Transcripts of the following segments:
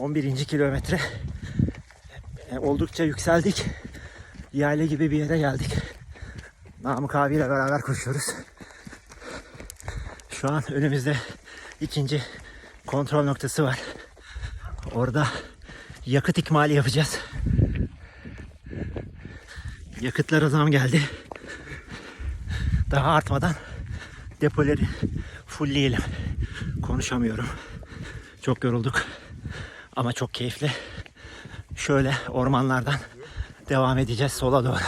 11. kilometre. Oldukça yükseldik. Yayla gibi bir yere geldik. Namık abiyle beraber koşuyoruz. Şu an önümüzde ikinci kontrol noktası var. Orada yakıt ikmali yapacağız. Yakıtlara zam geldi. Daha artmadan depoları fullleyelim. Konuşamıyorum. Çok yorulduk. Ama çok keyifli. Şöyle ormanlardan devam edeceğiz sola doğru.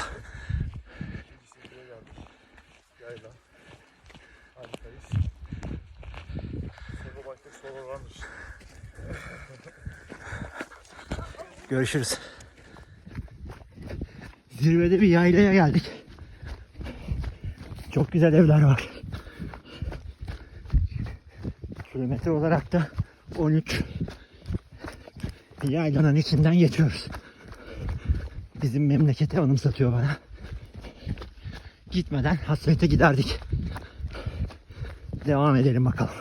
Görüşürüz. Zirvede bir yaylaya geldik. Çok güzel evler var. Kilometre olarak da 13. Yaylanın içinden geçiyoruz. Bizim memleketi anımsatıyor bana. Gitmeden hasrete giderdik. Devam edelim bakalım.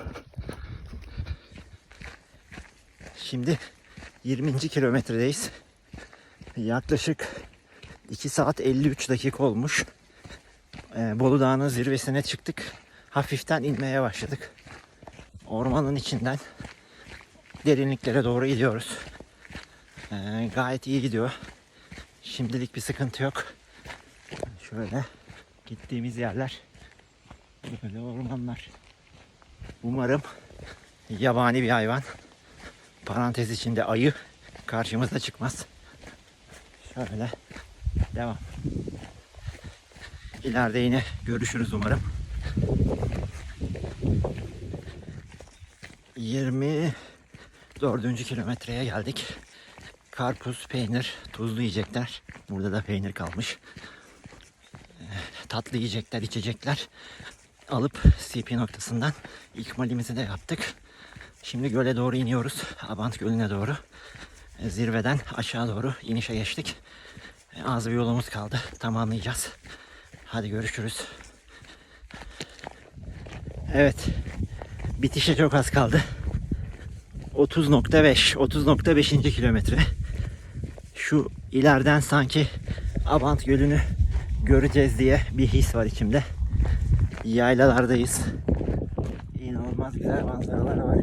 Şimdi 20. kilometredeyiz. Yaklaşık 2 saat 53 dakika olmuş. Ee, Bolu Dağı'nın zirvesine çıktık. Hafiften inmeye başladık. Ormanın içinden derinliklere doğru gidiyoruz. Ee, gayet iyi gidiyor. Şimdilik bir sıkıntı yok. Şöyle gittiğimiz yerler böyle ormanlar. Umarım yabani bir hayvan parantez içinde ayı karşımıza çıkmaz. Şöyle devam. İleride yine görüşürüz umarım. 24. kilometreye geldik. Karpuz, peynir, tuzlu yiyecekler. Burada da peynir kalmış. Tatlı yiyecekler, içecekler alıp CP noktasından ikmalimizi de yaptık. Şimdi göle doğru iniyoruz. Abant Gölü'ne doğru. Zirveden aşağı doğru inişe geçtik. Az bir yolumuz kaldı. Tamamlayacağız. Hadi görüşürüz. Evet. Bitişe çok az kaldı. 30.5 30.5. kilometre. Şu ileriden sanki Abant Gölü'nü göreceğiz diye bir his var içimde. Yaylalardayız. İnanılmaz güzel manzaralar var.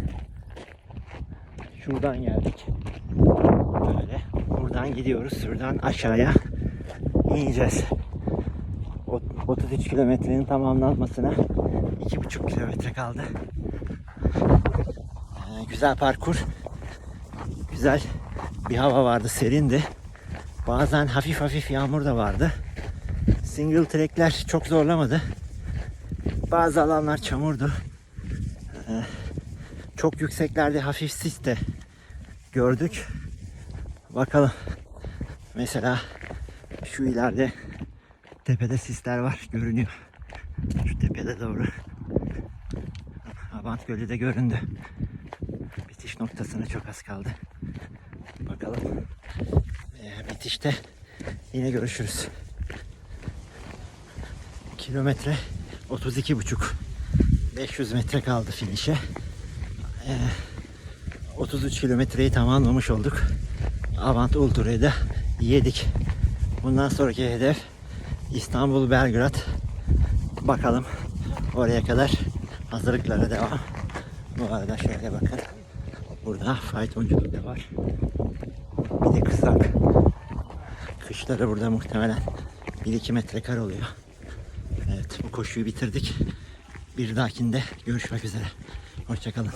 Şuradan geldik. Böyle buradan gidiyoruz. Şuradan aşağıya ineceğiz. Ot- 33 kilometrenin tamamlanmasına 2,5 kilometre kaldı. Ee, güzel parkur. Güzel bir hava vardı, serindi. Bazen hafif hafif yağmur da vardı. Single trackler çok zorlamadı. Bazı alanlar çamurdu. Ee, çok yükseklerde hafif sis de gördük. Bakalım. Mesela şu ileride tepede sisler var görünüyor. Şu tepede doğru. Abant Gölü de göründü. Bitiş noktasına çok az kaldı. Bakalım. Ee, bitişte yine görüşürüz. Kilometre 32 buçuk. 500 metre kaldı finişe. Ee, 33 kilometreyi tamamlamış olduk. Avant Ultra'yı da yedik. Bundan sonraki hedef İstanbul Belgrad. Bakalım oraya kadar hazırlıklara devam. Bu arada şöyle bakın. Burada faytonculuk da var. Bir de kızak. Kışları burada muhtemelen 1-2 metre kar oluyor. Evet bu koşuyu bitirdik. Bir dahakinde görüşmek üzere. Hoşçakalın.